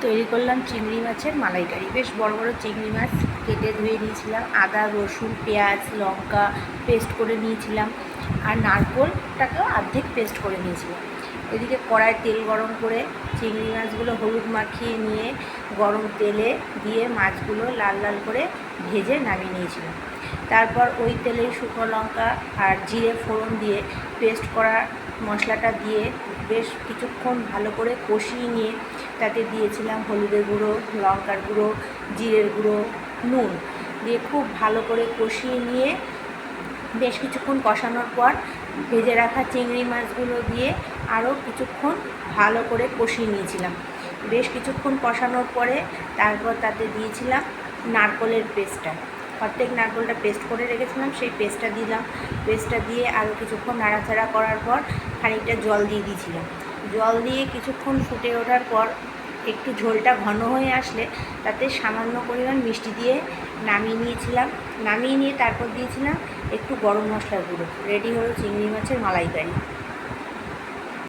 তৈরি করলাম চিংড়ি মাছের মালাইকারি। বেশ বড় বড় চিংড়ি মাছ কেটে ধুয়ে নিয়েছিলাম। আদা, রসুন, পেঁয়াজ, লঙ্কা পেস্ট করে নিয়েছিলাম। আর নারকোলটাকেও অর্ধেক পেস্ট করে নিয়েছিলাম। এদিকে কড়ায় তেল গরম করে চিংড়ি মাছগুলো হলুদ মাখিয়ে নিয়ে গরম তেলে দিয়ে মাছগুলো লাল লাল করে ভেজে নামিয়ে নিয়েছিলাম। তারপর ওই তেলে শুকনো লঙ্কা আর জিরে ফোড়ন দিয়ে পেস্ট করা মশলাটা দিয়ে বেশ কিছুক্ষণ ভালো করে কষিয়ে নিয়ে তাতে দিয়েছিলাম হলুদের গুঁড়ো, লঙ্কার গুঁড়ো, জিরের গুঁড়ো, নুন দিয়ে খুব ভালো করে কষিয়ে নিয়ে বেশ কিছুক্ষণ কষানোর পর ভেজে রাখা চিংড়ি মাছগুলো দিয়ে আরও কিছুক্ষণ ভালো করে কষিয়ে নিয়েছিলাম। বেশ কিছুক্ষণ কষানোর পরে তারপর তাতে দিয়েছিলাম নারকোলের পেস্টটা। প্রত্যেক নারকোলটা পেস্ট করে রেখেছিলাম, সেই পেস্টটা দিলাম। পেস্টটা দিয়ে আরও কিছুক্ষণ নাড়াচাড়া করার পর খানিকটা জল দিয়ে দিয়েছিলাম। জল দিয়ে কিছুক্ষণ ফুটে ওঠার পর একটু ঝোলটা ঘন হয়ে আসলে তাতে সামান্য পরিমাণ মিষ্টি দিয়ে নামিয়ে নিয়েছিলাম। নামিয়ে নিয়ে তারপর দিয়েছিলাম একটু গরম মশলার গুঁড়ো। রেডি হলো চিংড়ি মাছের মালাইকারি।